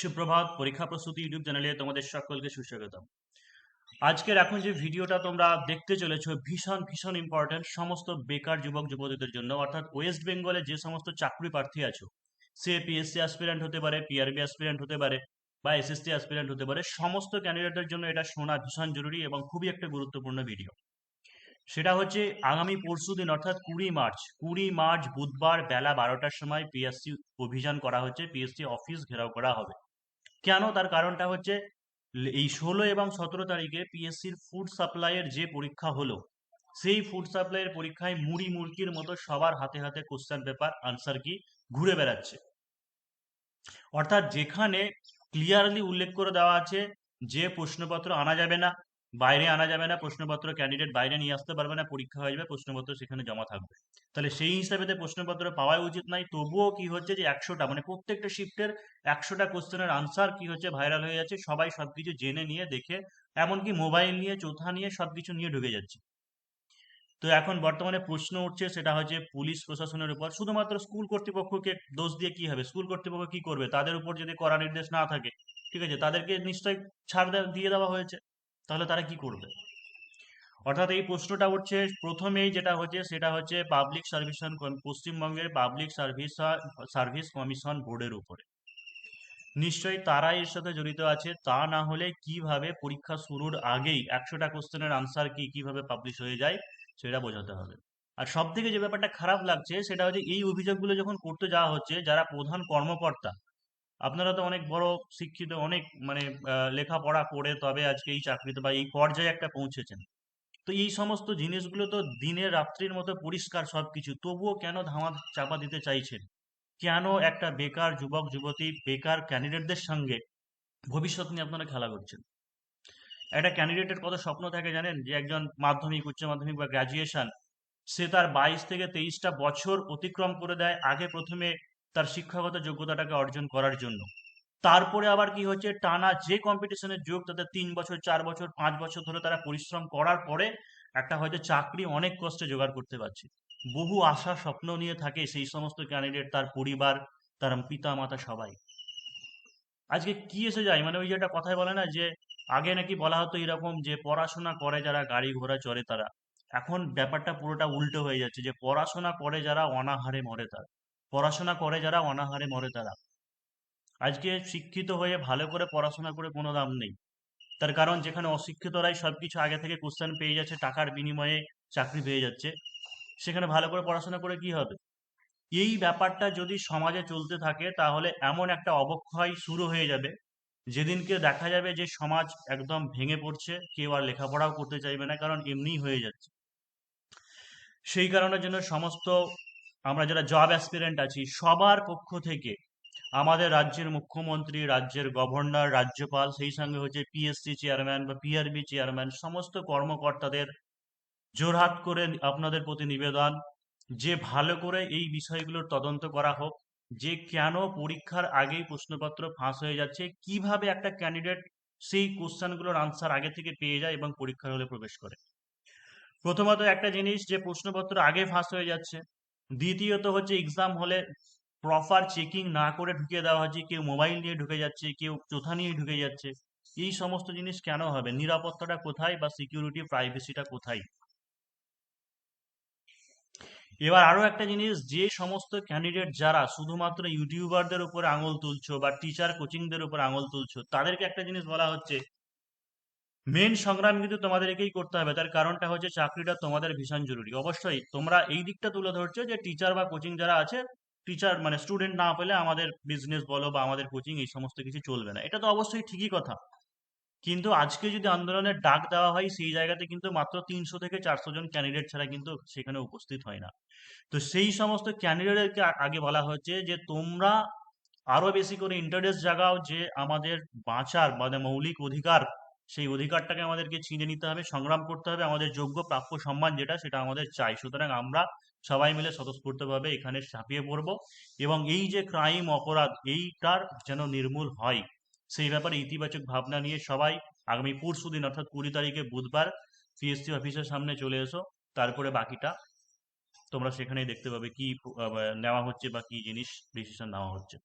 সুপ্রভাত পরীক্ষা প্রস্তুতি ইউটিউব চ্যানেলে তোমাদের সকলকে সুস্বাগতম। আজকের এখন যে ভিডিওটা তোমরা দেখতে চলেছো, ভীষণ ভীষণ ইম্পর্টেন্ট সমস্ত বেকার যুবক, যুবতীদের জন্য, অর্থাৎ ওয়েস্ট বেঙ্গলে যে সমস্ত চাকরি প্রার্থী আছো, সে পিএসসি অ্যাসপিরেন্ট হতে পারে পিআরবি অ্যাসপিরেন্ট হতে পারে, বা এসএসসি অ্যাসপিরেন্ট হতে পারে, সমস্ত ক্যান্ডিডেটের জন্য এটা শোনা ভীষণ জরুরি এবং খুবই একটা গুরুত্বপূর্ণ ভিডিও সেটা হচ্ছে আগামী পরশু দিন, অর্থাৎ কুড়ি মার্চ কুড়ি মার্চ বুধবার বেলা বারোটার সময় পিএসসি অভিযান করা হচ্ছে পিএসসি অফিস ঘেরাও করা হবে। কেন? তার কারণটা হচ্ছে, এই ষোলো এবং সতেরো তারিখে পিএসসির ফুড সাপ্লাইয়ের যে পরীক্ষা হলো, সেই ফুড সাপ্লাইয়ের পরীক্ষায় মুড়ি মুরগির মতো সবার হাতে হাতে কোশ্চেন পেপার আনসার কি ঘুরে বেড়াচ্ছে। অর্থাৎ যেখানে ক্লিয়ারলি উল্লেখ করে দেওয়া আছে, যে প্রশ্নপত্র আনা যাবে না বাইরে আনা যাবে না, প্রশ্নপত্র ক্যান্ডিডেট বাইরে নিয়ে আসতে পারবে না, পরীক্ষা হয়ে যাবে, প্রশ্নপত্র সেখানে জমা থাকবে। তাহলে সেই হিসাবে প্রশ্নপত্র পাওয়াই উচিত নাই তবুও কি হচ্ছে যে একশোটা মানে প্রত্যেকটা শিফটের একশোটা কোশ্চেনের আনসার কি হচ্ছে ভাইরাল হয়ে যাচ্ছে, সবাই সবকিছু জেনে নিয়ে দেখে, এমনকি মোবাইল নিয়ে, চোথা নিয়ে সবকিছু নিয়ে ঢুকে যাচ্ছে। তো এখন বর্তমানে প্রশ্ন উঠছে, সেটা হচ্ছে পুলিশ প্রশাসনের উপর। শুধুমাত্র স্কুল কর্তৃপক্ষকে দোষ দিয়ে কি হবে? স্কুল কর্তৃপক্ষ কি করবে? তাদের উপর যদি কড়া নির্দেশ না থাকে, ঠিক আছে, তাদেরকে নিশ্চয়ই ছাড় দিয়ে দেওয়া হয়েছে। তাহলে তারা কি করবে? অর্থাৎ এই প্রশ্নটা উঠছে, প্রথমেই যেটা হচ্ছে সেটা হচ্ছে পাবলিক সার্ভিস পশ্চিমবঙ্গের পাবলিক সার্ভিস সার্ভিস কমিশন বোর্ডের উপরে। নিশ্চয়ই তারা এর সাথে জড়িত আছে, তা না হলে কীভাবে পরীক্ষা শুরুর আগেই একশোটা কোশ্চেনের আনসার কি, কীভাবে পাবলিশ হয়ে যায়, সেটা বোঝাতে হবে। আর সব থেকে যে ব্যাপারটা খারাপ লাগছে, সেটা হচ্ছে এই অভিযোগগুলো যখন করতে যাওয়া হচ্ছে, যারা প্রধান কর্মকর্তা আপনারা তো অনেক বড় শিক্ষিত, অনেক মানে লেখাপড়া করে তবে আজকে এই চাকরিতে বা এই পর্যায়ে একটা পৌঁছেছেন। তো এই সমস্ত জিনিসগুলো তো দিনের রাত্রির মতো পরিষ্কার সবকিছু। তবুও কেন ধামা চাপা দিতে চাইছেন? কেন একটা বেকার যুবক, যুবতী, বেকার ক্যান্ডিডেটদের সঙ্গে ভবিষ্যৎ নিয়ে আপনারা খেলা করছেন? একটা ক্যান্ডিডেটের কত স্বপ্ন থাকে জানেন? যে একজন মাধ্যমিক, উচ্চ মাধ্যমিক বা গ্র্যাজুয়েশন সে তার বাইশ থেকে তেইশটা বছর অতিক্রম করে দেয়। আগে প্রথমে তার শিক্ষাগত যোগ্যতাটাকে অর্জন করার জন্য। তারপরে আবার কি হচ্ছে? টানা যে কম্পিটিশনের যোগ তাদের তিন বছর, চার বছর, পাঁচ বছর ধরে তারা পরিশ্রম করার পরে একটা হয়তো চাকরি অনেক কষ্টে জোগাড় করতে পারছে। বহু আশা, স্বপ্ন নিয়ে থাকে সেই সমস্ত ক্যান্ডিডেট তার পরিবার, তার পিতা মাতা সবাই। আজকে কি এসে যায়? মানে ওই যে একটা কথাই বলে না যে, আগে নাকি বলা হতো এরকম যে, পড়াশোনা করে যারা গাড়ি ঘোড়া চড়ে তারা। এখন ব্যাপারটা পুরোটা উল্টো হয়ে যাচ্ছে যে, পড়াশোনা করে যারা অনাহারে মরে তারা। পড়াশোনা করে যারা অনাহারে মরে তারা। আজকে শিক্ষিত হয়ে ভালো করে পড়াশোনা করে কোনো দাম নেই। তার কারণ যেখানে অশিক্ষিতরাই সবকিছু আগে থেকে কোশ্চেন পেয়ে যাচ্ছে, টাকার বিনিময়ে চাকরি পেয়ে যাচ্ছে, সেখানে ভালো করে পড়াশোনা করে কি হবে? এই ব্যাপারটা যদি সমাজে চলতে থাকে, তাহলে এমন একটা অবক্ষয় শুরু হয়ে যাবে, যেদিনকে দেখা যাবে যে সমাজ একদম ভেঙে পড়ছে, কেউ আর লেখাপড়াও করতে চাইবে না, কারণ এমনিই হয়ে যাচ্ছে। সেই কারণের জন্য সমস্ত আমরা যারা জব অ্যাসপিরেন্ট আছি, সবার পক্ষ থেকে আমাদের রাজ্যের মুখ্যমন্ত্রী, রাজ্যের গভর্নর রাজ্যপাল, সেই সঙ্গে হচ্ছে পিএসসি চেয়ারম্যান বা পিআরবি চেয়ারম্যান সমস্ত কর্মকর্তাদের জোরহাত করে আপনাদের প্রতি নিবেদন। যে ভালো করে এই বিষয়গুলোর তদন্ত করা হোক, যে কেন পরীক্ষার আগেই প্রশ্নপত্র ফাঁস হয়ে যাচ্ছে, কীভাবে একটা ক্যান্ডিডেট সেই কোশ্চেনগুলোর আনসার আগে থেকে পেয়ে যায় এবং পরীক্ষার হলে প্রবেশ করে। প্রথমত একটা জিনিস, যে প্রশ্নপত্র আগে ফাঁস হয়ে যাচ্ছে দ্বিতীয়ত হচ্ছে এক্সাম হলে প্রপার চেকিং না করে ঢুকিয়ে দেওয়া হচ্ছে, কেউ মোবাইল নিয়ে ঢুকে যাচ্ছে, কেউ চোথা নিয়ে ঢুকে যাচ্ছে। এই সমস্ত জিনিস কেন হবে? নিরাপত্তাটা কোথায় বা সিকিউরিটি প্রাইভেসিটা কোথায়? এবার আরও একটা জিনিস, যে সমস্ত ক্যান্ডিডেট যারা শুধুমাত্র ইউটিউবারদের উপর আঙুল তুলছো বা টিচার কোচিংদের উপর আঙুল তুলছো, তাদেরকে একটা জিনিস বলা হচ্ছে মেন সংগ্রাম কিন্তু তোমাদেরকেই করতে হবে। তার কারণটা হচ্ছে চাকরিটা তোমাদের ভীষণ জরুরি। অবশ্যই তোমরা এই দিকটা তুলে ধরছো যে টিচার বা কোচিং যারা আছে টিচার মানে স্টুডেন্ট না পেলে আমাদের বিজনেস বলো বা আমাদের কোচিং এই সমস্ত কিছু চলবে না। এটা তো অবশ্যই ঠিকই কথা। কিন্তু আজকে যদি আন্দোলনের ডাক দেওয়া হয়, সেই জায়গাতে কিন্তু মাত্র তিনশো থেকে চারশো জন ক্যান্ডিডেট ছাড়া কিন্তু সেখানে উপস্থিত হয় না। তো সেই সমস্ত ক্যান্ডিডেটকে আগে বলা হচ্ছে যে তোমরা আরও বেশি করে ইন্টারেস্ট জাগাও যে আমাদের বাঁচার মানে মৌলিক অধিকার সেই অধিকারটাকে আমাদেরকে ছিনে নিতে হবে, সংগ্রাম করতে হবে, আমাদের যোগ্য প্রাপ্য সম্মান যেটা সেটা আমাদের চাই। সুতরাং আমরা সবাই মিলে স্বতঃস্ফূর্তভাবে এখানে ঝাঁপিয়ে পড়ব এবং এই যে ক্রাইম অপরাধ, এইটার যেন নির্মূল হয়, সেই ব্যাপারে ইতিবাচক ভাবনা নিয়ে সবাই আগামী পরশু দিন, অর্থাৎ কুড়ি তারিখে বুধবার সিএসসি অফিসের সামনে চলে এসো, তারপরে বাকিটা তোমরা সেখানেই দেখতে পাবে কি নেওয়া হচ্ছে বা কি জিনিস ডিসিশন নেওয়া হচ্ছে।